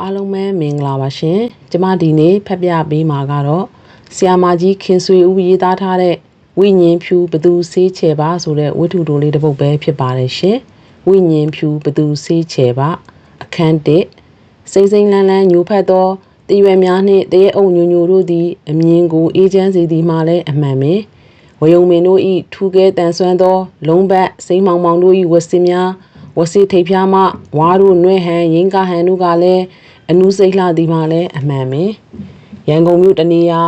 အားလုံးပဲမင်္ဂလာပါရှင်ကျမဒီနေ့ဖတ်ပြပေးမှာကတော့ဆီယာမာကြီးခင်ဆွေဦးရေးသားထားတဲ့ဝိညာဉ်ဖြူဘသူဆေးချေပါဆိုတဲ့ဝတ္ထုတိုလေးတစ်ပုဒ်ပဲဖြစ်ပါတယ်ရှင်ဝိညာဉ်ဖြူဘသူဆေးချေပါအခန်း1စိမ့်စိမ့်လန်းလန်းညိုဖတ်သောတရွယ်များနှင့်တရဲအုပ်ညိုညိုတို့သည်အမြင်ကိုအေးချမ်းစေသည်မှလည်းအမှန်ပင်ဝယုံမင်းတို့ဤထူကဲတန်ဆွမ်းသော လုံးပတ်စိမ့်မောင်မောင်တို့ဤဝတ်စင်များဝစီထိပ်ဖျားမှဝါတို့နွဲ့ဟန်ရင်းကဟန်တို့ကလည်း အနုစိတ်လှသည်မှာလည်းအမှန်ပင်ရန်ကုန်မြို့တနေရာ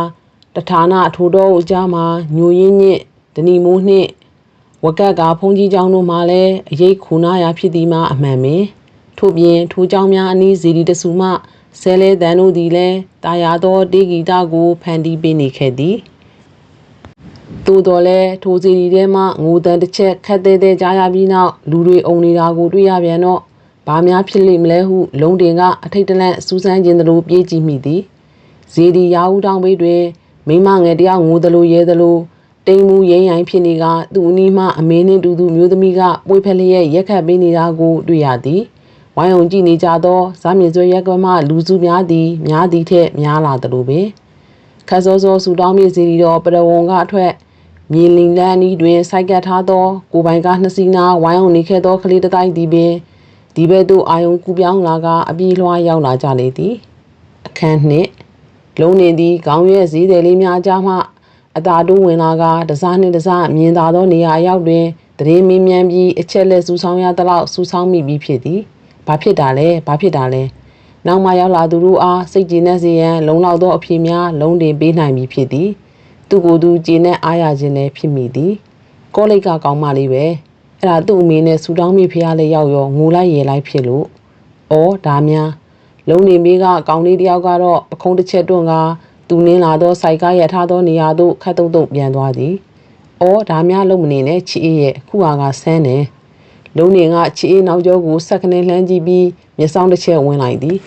တဌာနအထိုးတော်အကြားမှာညိုရင်းညစ်ဒဏီမိုးနှင့်ဝကတ်ကဖုန်ကြီးကျောင်းတို့မှာလည်းအရေးခုနာရာဖြစ်သည်မှာအမှန်ပင်ထို့ပြင်ထိုကျောင်းများအနီးဇီဒီတဆူမှဆဲလဲတန်တို့သည်လည်းတာယာသောတေဂီတာကိုဖန်တီးပေးနေခဲ့သည်သို့တော်လဲထိုစီဒီထဲမှာငိုတန်တစ်ချက်ခက်သေးသေးကြားရပြီးနောက်လူတွေအုံနေတာကိုတွေ့ရပြန်တော့ ဘာများဖြစ်လိမ့်မလဲဟုလုံးတင်ကအထိတ်တလန့်စူးစမ်းခြင်းတို့ပြေးကြည့်မိသည်ဇီဒီရာဦးတောင်ဘေးတွင်မိမငယ်တယောက်ငိုသလိုရဲသလိုတိမ်မူရိမ့်ရိုင်းဖြစ်နေကသူ့အနီးမှအမေနှင့်တူသူမျိုးသမီးကပွေဖက်လျက်ရက်ခတ်ပေးနေတာကိုတွေ့ရသည်ဝိုင်းအောင်ကြည့်နေကြသောဇာမြင့်စွဲရက်ကမှလူစုများသည်များသည်ထက်များလာသလိုပင်ခတ်စောစောဆူတောင်းမြေစီရီတော်ပရဝုံကအထွက်မြေလင်လန်းဤတွင်စိုက်ကပ်ထားသောကိုပိုင်ကနှစ်စီးနာဝိုင်းအောင်နေခဲ့သောကလေးတစ်တိုင်းသည်ပင် ဒီဘက်သို့အာယုံကူပြောင်းလာကအပြေးလွှားရောက်လာကြလေသည်အခန်းနှင့်လုံးနေသည်ခေါင်းရွက်စည်းတယ်လေးများကြားမှအသာတိုးဝင်လာကတစားနှင့်တစားမြင်သာသောနေရာအရောက်တွင်တရင်မင်းမြန်ပြီးအချက်လက်စူဆောင်းရသလောက်စူဆောင်းမိပြီးဖြစ်သည်ဘာဖြစ်တာလဲဘာဖြစ်တာလဲနောက်မှရောက်လာသူတို့အားစိတ်ကြည်နက်စေရန်လုံလောက်သောအဖြေများလုံးတင်ပေးနိုင်ပြီဖြစ်သည်သူကိုယ်သူကြည်နက်အားရခြင်းလည်းဖြစ်မိသည်ကောလိပ်ကကောင်းမလေးပဲ အဲ့ဒါသူ့အမေနဲ့ဆူတောင်းမိဖះလေးရောက်ရောငိုလိုက်ရေလိုက်ဖြစ်လို့ဩဒါများလုံနေမေးကကောင်းလေးတယောက်ကတော့ပခုံးတစ်ချက်တွန့်ကသူနင်းလာသောစိုက်ကားရထားသောနေရာသို့ခတ်တုတ်တုတ်ပြန်သွားသည်ဩဒါများလုံမနေနဲ့ချီအေးရဲ့ခုဟာကဆန်းတယ်လုံနေကချီအေးနောက်ကျောကိုဆက်ကနေလှမ်းကြည့်ပြီးမျက်စောင်းတစ်ချက်ဝင်လိုက်သည်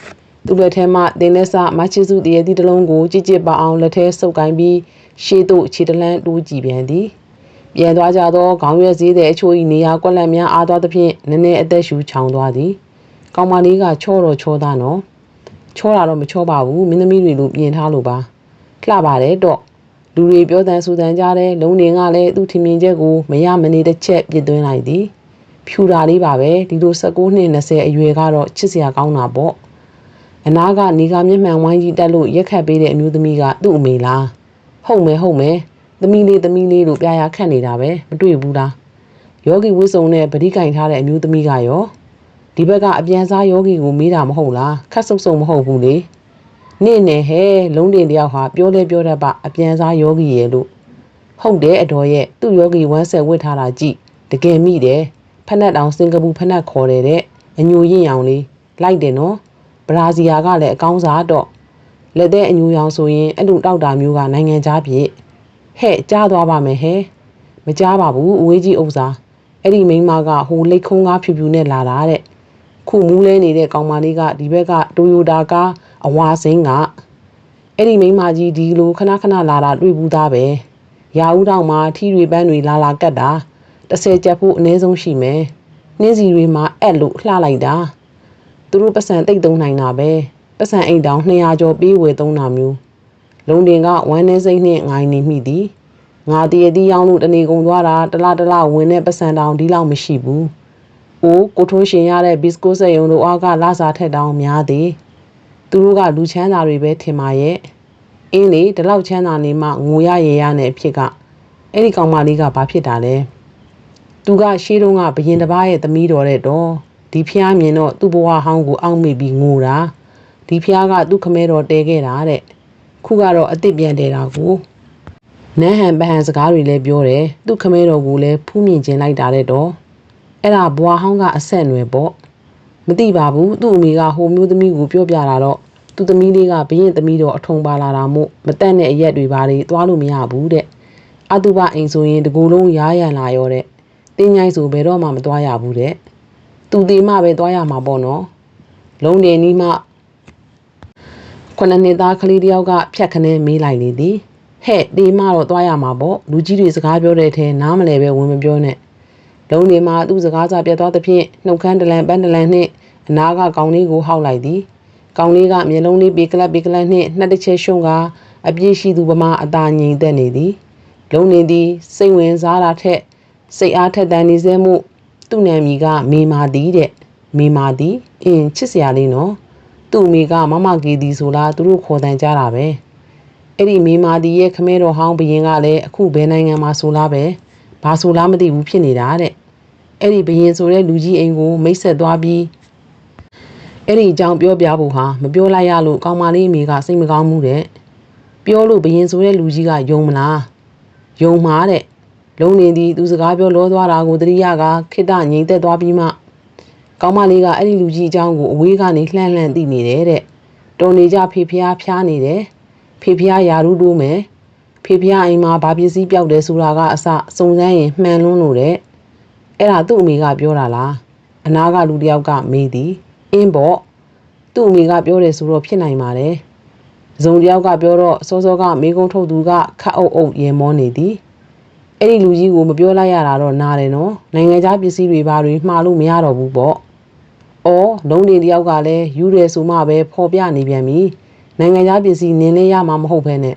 သူ့လက်ထဲမှတင်းလက်စမချစ်စုတရေသည့်တလုံးကိုကြစ်ကြစ်ပါအောင်လက်ထဲဆုပ်ကိုင်းပြီးရှေ့သို့ခြေတလန်းတိုးကြည့်ပြန်သည် ပြန်သွားကြသောခေါင်းရွက်စည်းတဲ့အချို့၏နေရာကွက်လက်များအားသွားသဖြင့်နည်းနည်းအသက်ရှူချောင်သွားသည်ကောင်မလေးကချောတော့ချောသားနော်ချောတာတော့မချောပါဘူးမင်းသမီးတွေလိုပြင်ထားလို့ပါလှပါတယ်တော့လူတွေပြောတန်ဆူတန်ကြတဲ့လုံနေကလည်းသူ့ထင်မြင်ချက်ကိုမရမနေတစ်ချက်ပြစ်သွင်းလိုက်သည်ဖြူတာလေးပါပဲဒီလို19နှစ်20အရွယ်ကတော့ချစ်စရာကောင်းတာပေါ့အနာကနေကမျက်မှန်ဝိုင်းကြီးတက်လို့ရက်ခတ်ပေးတဲ့အမျိုးသမီးကသူ့အမေလားဟုတ်မယ်ဟုတ်မယ် သမီးလေးသမီးလေးလို့ပြာရခတ်နေတာပဲမတွေ့ဘူးလားယောဂီဝတ်စုံနဲ့ဗတိကင်ထားတဲ့အမျိုးသမီးကရောဒီဘက်ကအပြန်စားယောဂီကိုမေးတာမဟုတ်လားခတ်ဆုပ်ဆုပ်မဟုတ်ဘူးလေနင့်နဲ့ဟဲလုံးတင်တယောက်ဟာပြောလဲပြောတတ်ပါအပြန်စားယောဂီရဲ့လို့ဟုတ်တယ်အတော်ရဲ့သူ့ယောဂီဝမ်းဆက်ဝတ်ထားတာကြည့်တကယ်မိတယ်ဖက်နှက်တောင်စင်ကာပူဖက်နှက်ခေါ်တယ်တဲ့အညိုရင့်ရောင်လေးလိုက်တယ်နော်ဘရာဇီယာကလည်းအကောင်းစားတော့လက်တဲ့အညိုရောင်ဆိုရင်အဲ့လိုတောက်တာမျိုးကနိုင်ငံခြားပြည် ဟဲ့ကြားသွားပါမယ်ဟဲ့မကြားပါဘူးအဝေးကြီးဥစ္စာအဲ့ဒီမိန်းမကဟိုလိတ်ခုံးကားဖြူဖြူနဲ့လာတာတဲ့ခုမူးလဲနေတဲ့ကောင်မလေးကဒီဘက်ကတိုယိုတာကားအဝါစင်းကအဲ့ဒီမိန်းမကြီးဒီလိုခဏခဏလာတာတွေ့ဘူးသားပဲရာဦးတောင်မှာထီတွေပန်းတွေလာလာကတ်တာ30ကျပ်ဖို့အနည်းဆုံးရှိမယ်နှင်းစီတွေမှာအဲ့လို့လှလိုက်တာသူတို့ပတ်စံတိတ်သုံးနိုင်တာပဲပတ်စံအိမ်တောင်200ကျော်ပေးဝယ်သုံးတာမျိုး လုံတင်ကဝမ်းနေစိတ်နှင့်ငိုင်းနေမိသည်ငါတည်ရည်ရောင်းလို့တနေကုန်သွားတာတလားတလားဝင်တဲ့ပတ်စံတောင်ဒီလောက်မရှိဘူး။အိုးကိုထွန်းရှင်ရတဲ့ဘစ်ကိုစက်ယုံတို့အားကလာစားထက်တောင်များသည်။သူတို့ကလူချမ်းသာတွေပဲထင်ပါရဲ့။အင်းလေဒီလောက်ချမ်းသာနေမှငိုရရရနဲ့ဖြစ်ကအဲ့ဒီကောင်မလေးကဘာဖြစ်တာလဲ။သူကရှေးတုန်းကဘရင်တစ်ပါးရဲ့သမီးတော်တဲ့တော့ဒီဖျားမြင်တော့သူ့ဘဝဟောင်းကိုအောက်မေ့ပြီးငိုတာဒီဖျားကသူ့ခမဲတော်တဲခဲ့တာတဲ့။ ခုကတော့အစ်စ်ပြန်တယ်တာကိုနန်းဟန်ပဟန်စကားတွေလည်းပြောတယ်သူ့ခမဲတော်ကိုလည်းဖူးမြင်ခြင်းလိုက်တာတဲ့တော့အဲ့ဒါဘွာဟောင်းကအဆက်အနွယ်ပေါ့မသိပါဘူးသူ့အမေကဟိုမျိုးသမီးကိုပြောပြတာတော့သူ့သမီးလေးကဘရင်သမီးတော်အထုံပါလာတာမို့မတက်တဲ့အရက်တွေပါလေသွားလို့မရဘူးတဲ့အတုပအိမ်ဆိုရင်တကူလုံးရားရန်လာရောတဲ့တင်းញိုင်းဆိုဘယ်တော့မှမသွားရဘူးတဲ့သူသေးမှပဲသွားရမှာပေါ့နော်လုံးတယ်နီးမှ ခုနှစ်နှစ်သားကလေးတယောက်ကဖြတ်ခနဲမေးလိုက်လေသည်ဟဲ့ဒီမတော့သွားရမှာပေါ့လူကြီးတွေစကားပြောတဲ့ထဲနားမလဲပဲဝင်မပြောနဲ့လုံးနေမှာသူ့စကားစားပြတ်သွားသဖြင့်နှုတ်ခမ်းတလန်ပန်းတလန်နှင့်အနာကကောင်းလေးကိုဟောက်လိုက်သည်ကောင်လေးကမျက်လုံးလေးပေကလပ်ပေကလပ်နှင့်နှစ်တစ်ချက်ရှုံကအပြည့်ရှိသူပမာအသာငြိမ်သက်နေသည်လုံးနေသည်စိတ်ဝင်စားတာထက်စိတ်အားထက်တန်နေစေမှုသူ့နာမည်ကမေမာသည်တဲ့မေမာသည်အင်းချစ်စရာလေးနော် သူ့အမေကမမကေသည်ဆိုလားသူတို့ခေါ်တန်ကြတာပဲအဲ့ဒီမေမာဒီရဲ့ခမဲတော်ဟောင်းဘရင်ကလည်းအခုဘယ်နိုင်ငံမှာဆိုလားပဲဘာဆိုလားမသိဘူးဖြစ်နေတာတဲ့အဲ့ဒီဘရင်ဆိုတဲ့လူကြီးအိမ်ကိုမိတ်ဆက်သွားပြီးအဲ့ဒီအကြောင်းပြောပြဖို့ဟာမပြောလိုက်ရလို့ကောင်မလေးအမေကစိတ်မကောင်းမှုတဲ့ပြောလို့ဘရင်ဆိုတဲ့လူကြီးကယုံမလားယုံမှာတဲ့လုံနေသည်သူစကားပြောလောသွားတာကိုတတိယကခိတ္တငြိမ်သက်သွားပြီးမှ ကောင်မလေးကအဲ့ဒီလူကြီးအကြောင်းကိုအဝေးကနေလှမ်းလှမ်းသိနေတယ်တဲ့တော်နေကြဖေဖျားဖျားနေတယ်ဖေဖျားယာရုတိုးမယ်ဖေဖျားအိမ်မှာဘာပစ္စည်းပြောက်တယ်ဆိုတာကအစစုံစမ်းရင်မှန်လွန်းလို့တဲ့အဲ့ဒါသူ့အမေကပြောတာလားအနာကလူတယောက်ကမေးသည်အင်းပေါ့သူ့အမေကပြောတယ်ဆိုတော့ဖြစ်နိုင်ပါတယ်ဇုံတယောက်ကပြောတော့စောစောကမေကုံထုတ်သူကခတ်အုပ်အုပ်ရေမောနေသည် အဲ့ဒီလူကြီးကိုမပြောလိုက်ရတာတော့နားတယ်နော်နိုင်ငံခြားပစ္စည်းတွေဘာတွေမှားလို့မရတော့ဘူးပေါ့။အော်လုံးနေတယောက်ကလည်းယူရဲဆိုမှပဲဖော်ပြနေပြန်ပြီ။နိုင်ငံခြားပစ္စည်းနင်းလေးရမှာမဟုတ်ဘဲနဲ့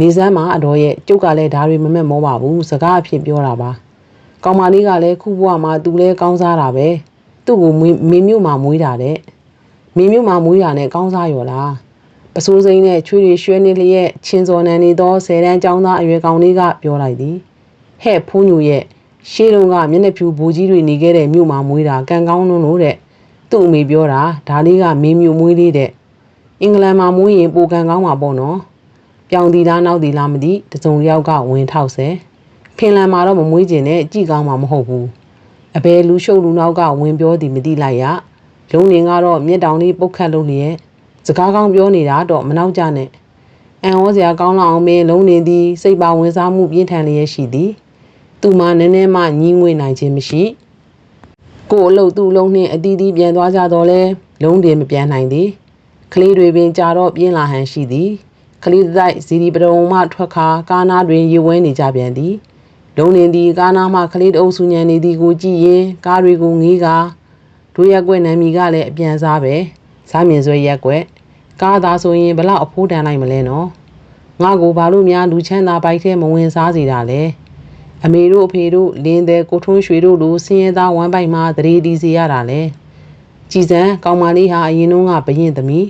နေစမ်းမှာအတော်ရဲ့ကျုပ်ကလည်းဒါတွေမမက်မောပါဘူးစကားအဖြစ်ပြောတာပါ။ကောင်မလေးကလည်းခုဘဝမှာသူလဲကောင်းစားတာပဲ။သူ့ကိုမင်းမြို့မှာမွေးတာတဲ့။မင်းမြို့မှာမွေးတာနဲ့ကောင်းစားရောလား။ပစိုးစိမ့်နဲ့ချွေတွေရွှဲနေလျက်ချင်းစော်နန်နေသောဆယ်တန်းចောင်းသားအရွယ်ကောင်လေးကပြောလိုက်သည်။ ဟဲ့ဖုန်းညူရဲ့ရှေးတုန်းကမျက်နှာဖြူဘူကြီးတွေနေခဲ့တဲ့မြို့မှာမွေးတာကံကောင်းလို့လို့တဲ့သူ့အမေပြောတာဒါလေးကမင်းမျိုးမွေးလေးတဲ့အင်္ဂလန်မှာမွေးရင်ပိုကံကောင်းမှာပေါ့နော်ပြောင်တီလားနောက်တီလားမသိတစုံတစ်ယောက်ကဝင်ထောက်ဆဲဖင်လန်မှာတော့မမွေးကျင်နဲ့ကြည်ကောင်းမှာမဟုတ်ဘူးအဘယ်လူရှုပ်လူနောက်ကဝင်ပြောသည်မသိလိုက်ရလုံနေကတော့မြက်တောင်လေးပုတ်ခတ်လို့လျက်စကားကောင်းပြောနေတာတော့မနောက်ကြနဲ့အန်ဟောစရာကောင်းလောက်အောင်မင်းလုံးနေသည်စိတ်ပါဝင်စားမှုပြင်းထန်လျက်ရှိသည် သူမှနည်းနည်းမှညင်းငွေနိုင်ခြင်းမရှိကို့အလုတ်သူ့လုံးနှင့်အတီးတီးပြန်သွားကြတော့လဲလုံးတယ်မပြန်နိုင်သည်ကလေးတွေပင်ကြာတော့ပြင်းလာဟန်ရှိသည်ကလေးတိုက်ဇီဒီပရုံမှထွက်ခါကားနာတွင်ရေဝဲနေကြပြန်သည်လုံးနေသည်ကားနာမှကလေးတအုပ်စုညံနေသည်ကိုကြည့်ရင်ကားတွေကိုငေးကာတို့ရက်ွက်နံမီကလည်းအပြန်စားပဲစားမြင်ဆွဲရက်ွက်ကားသားဆိုရင်ဘလောက်အဖိုးတန်လိုက်မလဲနော်ငါကိုဘာလို့များလူချမ်းသာပိုက်ထဲမဝင်စားစေတာလဲ အမေတို့အဖေတို့လင်းတဲ့ကိုထွန်းရွှေတို့လိုစင်းရဲသားဝမ်းပိုက်မှာတရေတီစီရတာလေကြည်စံကောင်မလေးဟာအရင်တုန်းကဘရင်သမီး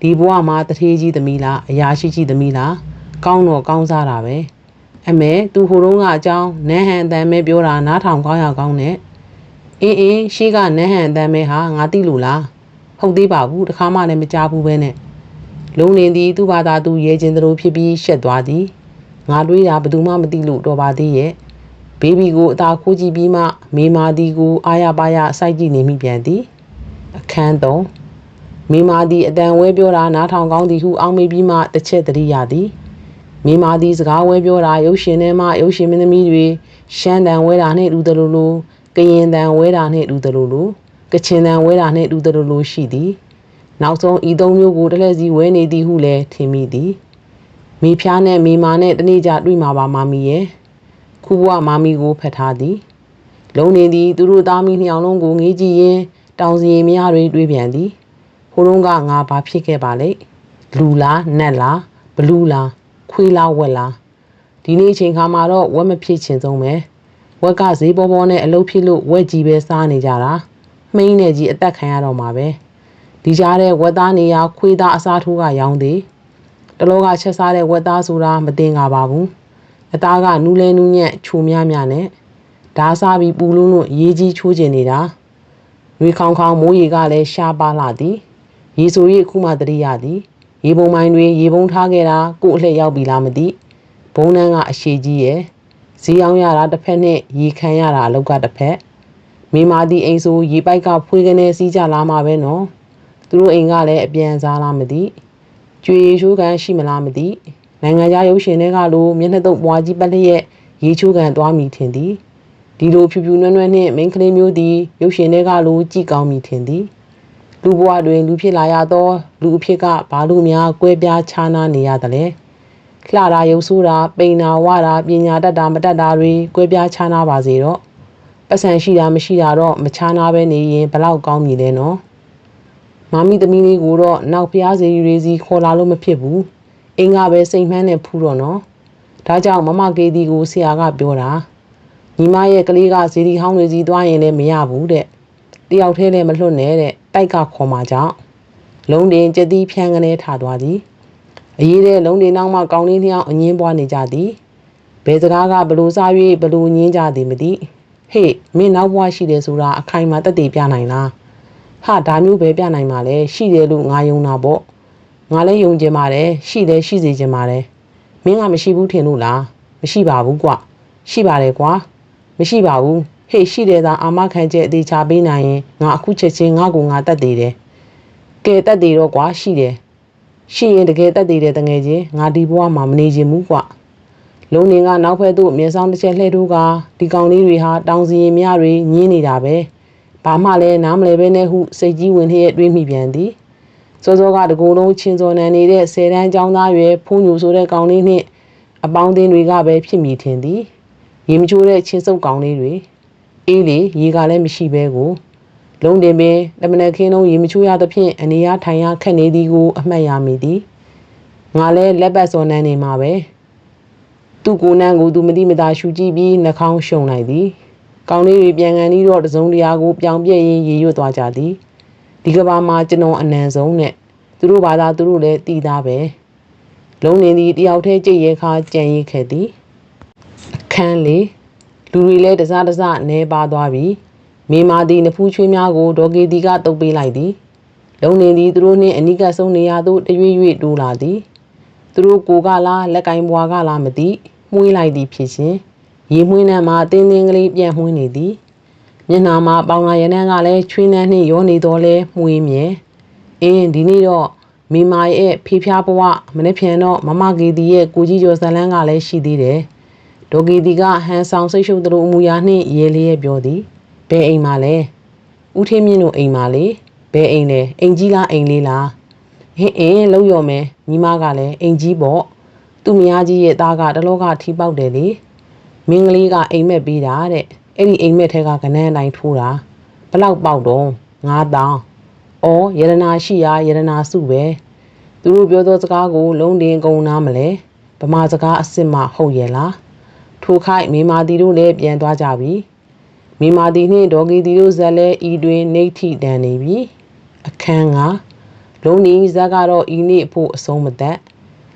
ဒီဘဝမှာတထေးကြီးသမီးလားအရာရှိကြီးသမီးလားကောင်းတော့ကောင်းစားတာပဲအမေသူဟိုတုန်းကအကြောင်းနန်းဟန်အတန်မဲပြောတာနားထောင်ကောင်းရကောင်းနဲ့အင်းအင်းရှိကနန်းဟန်အတန်မဲဟာငါသိလို့လားဟုတ်သေးပါဘူးတခါမှလည်းမကြားဘူးပဲနဲ့လုံးနေသည်သူ့ဘာသာသူရဲခြင်းတို့ဖြစ်ပြီးရှက်သွားသည်ငါတွေးတာဘယ်သူမှမသိလို့တော်ပါသေးရဲ့ ဘေဘီကိုအသာခိုးကြည့်ပြီးမှမေမာဒီကိုအာရပါရစိုက်ကြည့်နေမိပြန်သည်အခန်းသုံးမေမာဒီအတန်ဝဲပြောတာနားထောင်ကောင်းသည်ဟုအောင်းမေးပြီးမှတစ်ချက်တရိယာသည်မေမာဒီစကားဝဲပြောတာရုပ်ရှင်ထဲမှရုပ်ရှင်မင်းသမီးတွေရှမ်းတန်ဝဲတာနှင့်လူတလူလူကရင်တန်ဝဲတာနှင့်လူတလူလူကချင်တန်ဝဲတာနှင့်လူတလူလူရှိသည်နောက်ဆုံးဤသုံးမျိုးကိုတလဲစီဝဲနေသည်ဟုလည်းထင်မိသည်မိဖျားနဲ့မိမာနဲ့တနေ့ကြတွေ့မှာပါမမီရဲ့ ခုဘဝမာမီကိုဖတ်ထားသည်လုံနေသည်သူတို့သားမိနှစ်ယောက်လုံးကိုငေးကြည့်ရင်တောင်စီရင်မရတွေတွေးပြန်သည်ဟိုတုန်းကငါဘာဖြစ်ခဲ့ပါလိမ့်လူလားနတ်လားဘလူးလားခွေးလားဝက်လားဒီနေ့ချိန်ခါမှာတော့ဝက်မဖြစ်ချင်ဆုံးပဲဝက်ကဈေးပေါ်ပေါ်နဲ့အလုပ်ဖြစ်လို့ဝက်ကြီးပဲစားနေကြတာမှိန်းနဲ့ကြီးအသက်ခံရတော့မှာပဲဒီကြားတဲ့ဝက်သားနေရခွေးသားအစားထိုးကရောင်းသည်တလောကချက်စားတဲ့ဝက်သားဆိုတာမတင်ကြပါဘူး အသားကနူးလဲနူးညံ့ချိုများများနဲ့ဓာစားပြီးပူလုံးလို့ရေးကြီးချိုးကျင်နေတာရွေခေါင်ခေါင်မိုးရေကလည်းရှားပါလာသည်ရေဆိုရီအခုမှတရိရသည်ရေပုံမိုင်းတွေရေပုံထားခဲ့တာကို့အလှည့်ရောက်ပြီလားမသိဘုံနှန်းကအရှိကြီးရဲ့ဈေးအောင်ရတာတစ်ဖက်နဲ့ရေခံရတာအလောက်ကတစ်ဖက်မိမာတီအိမ်ဆိုရေပိုက်ကဖွေးကနေစီးကြလာမှာပဲနော်သူတို့အိမ်ကလည်းအပြန်စားလားမသိကျွေရှိုးကန်ရှိမလားမသိ နိုင်ငံခြားရုပ်ရှင်တွေကလိုမျက်နှာတုပ်ပွားကြီးပတ်လျက်ရေချိုးကန်သွားမိထင်သည်ဒီလိုဖြူဖြူနွမ်းနွမ်းနှင့်မိန်းကလေးမျိုးသည်ရုပ်ရှင်တွေကလိုကြည်ကောင်းမိထင်သည်လူဘဝတွင်လူဖြစ်လာရသောလူအဖြစ်ကဘာလို့များကွဲပြားခြားနားနေရသလဲလှတာရုပ်ဆိုးတာပိန်နာဝတာပညာတတ်တာမတတ်တာတွေကွဲပြားခြားနားပါစေတော့ပတ်စံရှိတာမရှိတာတော့မခြားနားပဲနေရင်ဘလောက်ကောင်းမြည်လဲနော်မာမီသမီးလေးကိုတော့နောက်ဖျားစီရီစီခေါ်လာလို့မဖြစ်ဘူး အင်းကပဲစိတ်မှန်းနဲ့ဖူးတော့နော်ဒါကြောင့်မမကေဒီကိုဆရာကပြောတာညီမရဲ့ကလေးကဇီဒီဟောင်းတွေစီသွားရင်လည်းမရဘူးတဲ့တယောက်တည်းလည်းမလွတ်နဲ့တဲ့တိုက်ကခေါ်มาကြောင့်လုံးတင်ကြက်တီးဖြန်းကနေထားသွားသည်အရေးတဲ့လုံးတင်နောက်မှကောင်းလေးနှစ်ယောက်အငင်းပွားနေကြသည်ဘယ်စကားကဘလို့စား၍ဘလို့ညင်းကြသည်မသိဟေ့မင်းနောက်ဘွားရှိတယ်ဆိုတာအခိုင်အမာတက်တည်ပြနိုင်လားဟာဒါမျိုးပဲပြနိုင်မှာလဲရှိတယ်လို့ငါယုံတာပေါ့ ငါလည်းယုံကြင်ပါတယ်ရှိတယ်ရှိစေချင်ပါတယ်မင်းကမရှိဘူးထင်လို့လားမရှိပါဘူးကွရှိပါတယ်ကွာမရှိပါဘူးဟေ့ရှိတယ်သာအာမခံချက်အသေးချပေးနိုင်ရင်ငါအခုချက်ချင်းငါ့ကိုငါတတ်သေးတယ်ကဲတတ်သေးတော့ကွာရှိတယ်ရှိရင်တကယ်တတ်သေးတယ်တငယ်ချင်းငါဒီဘဝမှာမနေချင်ဘူးကွလုံးနေကနောက်ဖက်သို့မြေဆောင်တစ်ချက်လှည့်ထိုးကဒီကောင်လေးတွေဟာတောင်စီရင်များတွေညင်းနေတာပဲဘာမှလည်းနားမလဲပဲနဲ့ဟုစိတ်ကြီးဝင်လျက်တွေးမိပြန်သည် စောစောကတကူလုံးချင်းစော်နံနေတဲ့ဆယ်တန်းကျောင်းသားရွယ်ဖုံးညူဆိုတဲ့ကောင်လေးနှင့်အပေါင်းအသင်းတွေကပဲဖြစ်မိထင်သည်ရေမချိုးတဲ့ချင်းစုပ်ကောင်လေးတွေအေးလေရေကလည်းမရှိပဲကိုလုံးတင်ပင်တမနက်ခင်းလုံးရေမချိုးရသဖြင့်အနေရထိုင်ရခက်နေသည်ကိုအမှတ်ရမိသည်ငါလည်းလက်ပတ်စော်နန်းနေမှာပဲသူ့ကိုယ်နန်းကိုသူမတိမတာရှူကြည့်ပြီးနှာခေါင်းရှုံလိုက်သည်ကောင်းလေးတွေပြန်ကန်ပြီးတော့တစုံတရာကိုပြောင်ပြည့်ရင်ရေရွတ်သွားကြသည် ဒီကဘာမှာကျွန်တော်အနံဆုံးနဲ့သူတို့ဘာသာသူတို့လည်းတည်သားပဲလုံးနေသည်တယောက်တည်းကြိတ်ရဲခါကြံရိတ်ခဲ့သည်အခန်းလေးလူတွေလည်းတစားတစားနဲပါသွားပြီမိမာသည်နဖူးချွေးများကိုဒေါ်ကေတီကတုပ်ပေးလိုက်သည်လုံးနေသည်သူတို့နှင့်အနိကဆုံးနေရာသို့တရွေ့ရွေ့တိုးလာသည်သူတို့ကိုကလားလက်ကင်ဘွားကလားမသိမှုေးလိုက်သည်ဖြစ်ရှင်ရေမွှင်းနှံမှာတင်းတင်းကလေးပြန်မွှင်းနေသည် မျက်နှာမှာပေါင်လာရနန်းကလည်းချွေးနှမ်းနှင့်ရောနေတော်လဲမှုေးမြဲအင်းဒီနေ့တော့မိမာရဲ့ဖေးဖျားဘဝမနေ့ဖြန်တော့မမဂီတီရဲ့ကိုကြီးကျော်ဇလန်းကလည်းရှိသေးတယ်ဒေါ်ဂီတီကဟန်ဆောင်စိတ်ရှုပ်သလိုအမူအရာနှင့်ရေလေးရဲ့ပြောသည်ဘယ်အိမ်မှာလဲဦးထင်းမြင့်တို့အိမ်မှာလေဘယ်အိမ်လဲအိမ်ကြီးလားအိမ်လေးလားဟင်းအင်းလောက်ရော်မယ်ညီမကလည်းအိမ်ကြီးပေါ့သူ့မယားကြီးရဲ့သားကတလောကထီပေါက်တယ်လေမင်းကလေးကအိမ်မက်ပေးတာတဲ့ အဲ့ဒီအိမ်မက်ထဲကကနန်းတိုင်းထိုးတာဘလောက်ပေါက်တော့9000အော်ယရနာရှိရာယရနာစုပဲသူတို့ပြောသောစကားကို လုံးတင်ကုန်နားမလဲဗမာစကားအစ်စ်မှဟုတ်ရဲ့လားထိုခိုက်မိမာတီတို့လည်းပြန်သွားကြပြီမိမာတီနှင့်ဒေါ်ဂီတီတို့ဇက်လဲဤတွင်နေထိတန်နေပြီအခန်းကလုံးနီဇက်ကတော့ဤနေ့အဖို့အဆုံးမသက်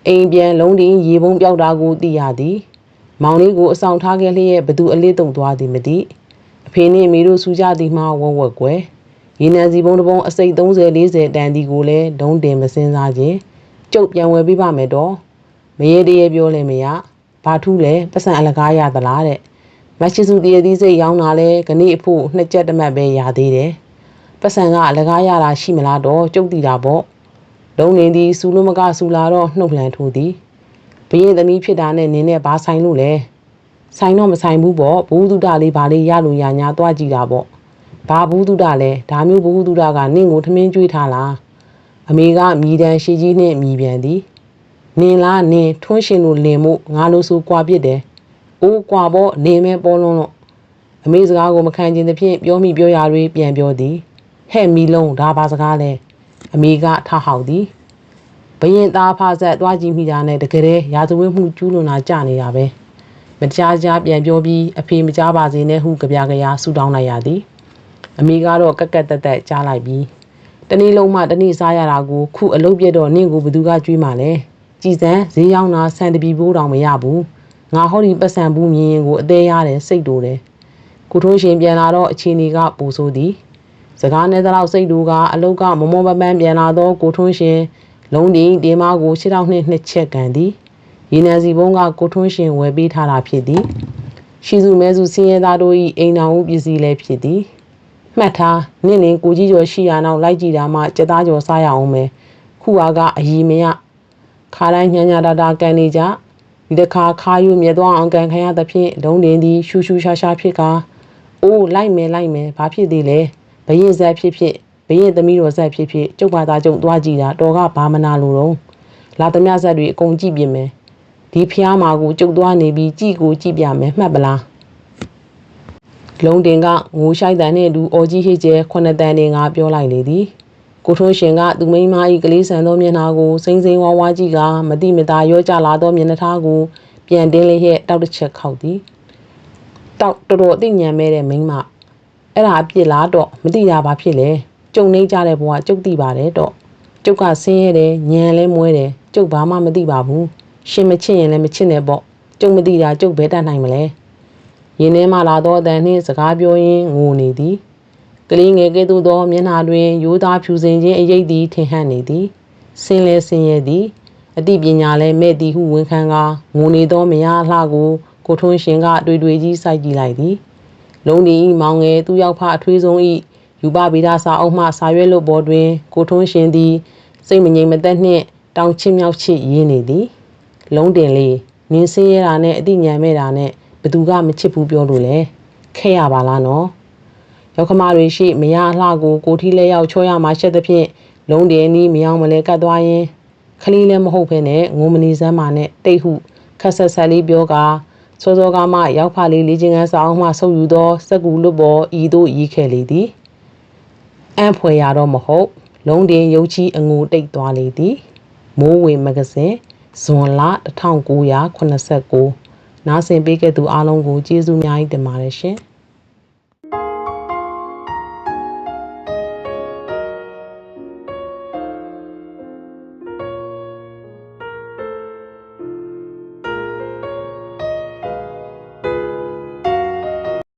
အိမ်ပြန်လုံးတင်ရေပုံးပြောက်တာကိုသိရသည် မောင်လေးကိုအဆောင်ထားခဲ့လျက်ဘသူအလေးတုံသွားသည်မသိအဖေနှင့်မိတို့စူးကြသည်မှဝဝက်ကွယ်ရေနံစီပုံးတစ်ပုံးအစိတ်30 40တန်ဒီကိုလည်းဒုံးတင်မစင်းစားခြင်းကျုပ်ပြန်ဝယ်ပေးပါမယ်တော့မရေတရေပြောလဲမရဘာထူးလဲပတ်စံအလကားရသလားတဲ့မချစ်စုတရေသီးစိတ်ရောင်းတာလဲခဏိအဖို့နှစ်ကြက်တမတ်ပဲရသေးတယ်ပတ်စံကအလကားရတာရှိမလားတော့ကျုပ်တည်တာပေါ့လုံးနေသည်စူလို့မကစူလာတော့နှုတ်လှန်ထိုးသည်ဘ ရင်သမီးဖြစ်တာနဲ့နင်းနဲ့ဘာဆိုင်လို့လဲဆိုင်တော့မဆိုင်ဘူးပေါ့ဘူးတုဒလေးဘာလေးရလို့ရညာသွားကြည့်တာပေါ့ဘာဘူးတုဒလဲဒါမျိုးဘူးတုဒကနင့်ကိုထမင်းကျွေးထားလားအမေကမြည်တန်ရှိကြီးနှင့်မြည်ပြန်သည်နင်လားနင်ထွန်းရှင်လို့လင်မို့ငါလို့ဆိုကြွာပြစ်တယ်အိုးကြွာပေါ့နေမဲပေါ်လုံးလို့အမေစကားကိုမခံခြင်းသဖြင့်ပြောမိပြောရာတွေပြန်ပြောသည်ဟဲ့မီလုံးဒါပါစကားလဲအမေကထဟောက်သည် ဘရင်သားဖဆက်သွားကြည့်မိတာနဲ့တကယ်ရာဇဝတ်မှုကျူးလွန်တာကြနေတာပဲမကြားကြားပြန်ပြောပြီးအဖေမကြားပါစေနဲ့ဟုကြပြကြရာဆူတောင်းလိုက်ရသည်အမေကတော့ကက်ကက်တက်တက်ကြားလိုက်ပြီးတနေ့လုံးမှတနေ့စားရတာကိုခုအလုပ်ပြတော့နင့်ကိုဘသူကကြွေးမှလဲကြည်စံဈေးရောက်တာဆန်တပီဘိုးတောင်မရဘူးငါဟောဒီပတ်စံဘူးမြင်ရင်ကိုအသေးရတယ်စိတ်တိုးတယ်ကိုထွန်းရှင်ပြန်လာတော့အချင်းကြီးကပူဆိုးသည်စကားနဲ့တလောက်စိတ်တူကအလုတ်ကမမောပပန်းပြန်လာတော့ကိုထွန်းရှင် လုံးဒီဒီမားကိုခြေထောက်နှင့်နှစ်ချက်ကန်သည်ရေနံစီဘုံကကိုထွန်းရှင်ဝယ်ပေးထားတာဖြစ်သည်ရှိစုမဲစုစင်းရဲသားတို့၏အိမ်တော်ဦးပစ္စည်းလည်းဖြစ်သည်မှတ်ထားနင့်လင်ကိုကြီးကျော်ရှိရာနောက်လိုက်ကြည့်တာမှစက်သားကျော်စားရအောင်မယ်ခုအားကအီမရခါတိုင်းညညာတာတာကန်နေကြဒီတစ်ခါခါယူမြဲသွားအောင်ကန်ခံရသဖြင့်ဒုံတင်သည်ရှူရှူရှာရှာဖြစ်ကာအိုးလိုက်မယ်လိုက်မယ်ဘာဖြစ်သေးလဲဘရင်ဇက်ဖြစ်ဖြစ် ဘရင်သမီးတော်ဇက်ဖြစ်ဖြစ်ကျုပ်ဘာသာကျုံသွားကြည့်တာတော်ကဘာမနာလို့တော့လာသမျှဇက်တွေအကုန်ကြည့်ပြင်မယ်ဒီဖျားမာကိုကျုပ်သွားနေပြီးကြည့်ကိုကြည့်ပြမယ်မှတ်ပလားလုံးတင်ကငိုရှိုက်တန်နဲ့လူအော်ကြီးဟစ်ကျဲခုနှစ်တန်နဲ့ငါပြောလိုက်လေသည်ကိုထွန်းရှင်ကသူမိန်းမ၏ကလေးဆန်သောမျက်နှာကိုစိမ့်စိမ့်ဝါးဝါးကြည့်ကမတိမတာရောကြလာသောမျက်နှာထားကိုပြန်တင်းလျက်တောက်တစ်ချက်ခောက်သည်တောက်တော်တော်အသိဉာဏ်မဲ့တဲ့မိန်းမအဲ့ဒါအပြစ်လားတော့မသိတာဘာဖြစ်လဲ ကြုံနေကြတဲ့ဘဝကြုတ်တိပါတယ်တော့ကျုပ်ကဆင်းရဲတယ်ညံလဲမွဲတယ်ကျုပ်ဘာမှမသိပါဘူးရှင်မချစ်ရင်လည်းမချစ်နဲ့ပေါ့ကျုပ်မသိတာကျုပ်ဘဲတတ်နိုင်မလဲရင်းထဲမှလာသောအတန်နှင့်စကားပြောရင်းငိုနေသည်ကလေးငယ်ကဲ့သို့သောမျက်နှာတွင်ရိုးသားဖြူစင်ခြင်းအရေးသည်ထင်ဟပ်နေသည်ဆင်းလဲဆင်းရဲသည်အသိပညာလည်းမဲ့သည်ဟုဝန်ခံကာငိုနေသောမယားအလှကိုကိုထွန်းရှင်ကတွေ့တွေ့ကြီးစိုက်ကြည့်လိုက်သည်လုံးဒီဤမောင်ငယ်သူ့ရောက်ဖအထွေးဆုံးဤ ယူပဗေဒစာအုပ်မှစာရွက်လို့ပေါ်တွင် ကိုထွန်းရှင်သည် စိတ်မငြိမ်မသက်နှင့်တောင်ချစ်မြောက်ချစ်ရင်းနေသည် လုံးတင်လေးနင်းစင်းရတာနဲ့အသိဉာဏ်မဲ့တာနဲ့ဘသူကမချစ်ဘူးပြောလို့လဲခဲ့ရပါလားနော်ရောက်ခမတွေရှိမရအလှကိုကိုထီလဲရောက်ချောရမှာရှက်သဖြင့်လုံးတယ်နီးမယောင်မလဲကတ်သွားရင်ခလီလည်းမဟုတ်ဖ ೇನೆ ငုံမနေစမ်းမာနဲ့တိတ်ဟုခက်ဆက်ဆက်လေးပြောကာစောစောကမှရောက်ဖလေးလေးချင်းကန်းစာအောင်မှဆုပ်ယူသောစက်ကူလွတ်ပေါ်ဤသို့ရီးခဲ့လေသည် အံ့ဖွယ်ရတော့မဟုတ်လုံးတင်ရုပ်ချီအငိုတိတ်သွားလေသည်မိုးဝေမဂဇင်းဇွန်လ1989နားဆင်ပေးခဲ့သူအားလုံးကိုကျေးဇူးများကြီးတင်ပါတယ်ရှင်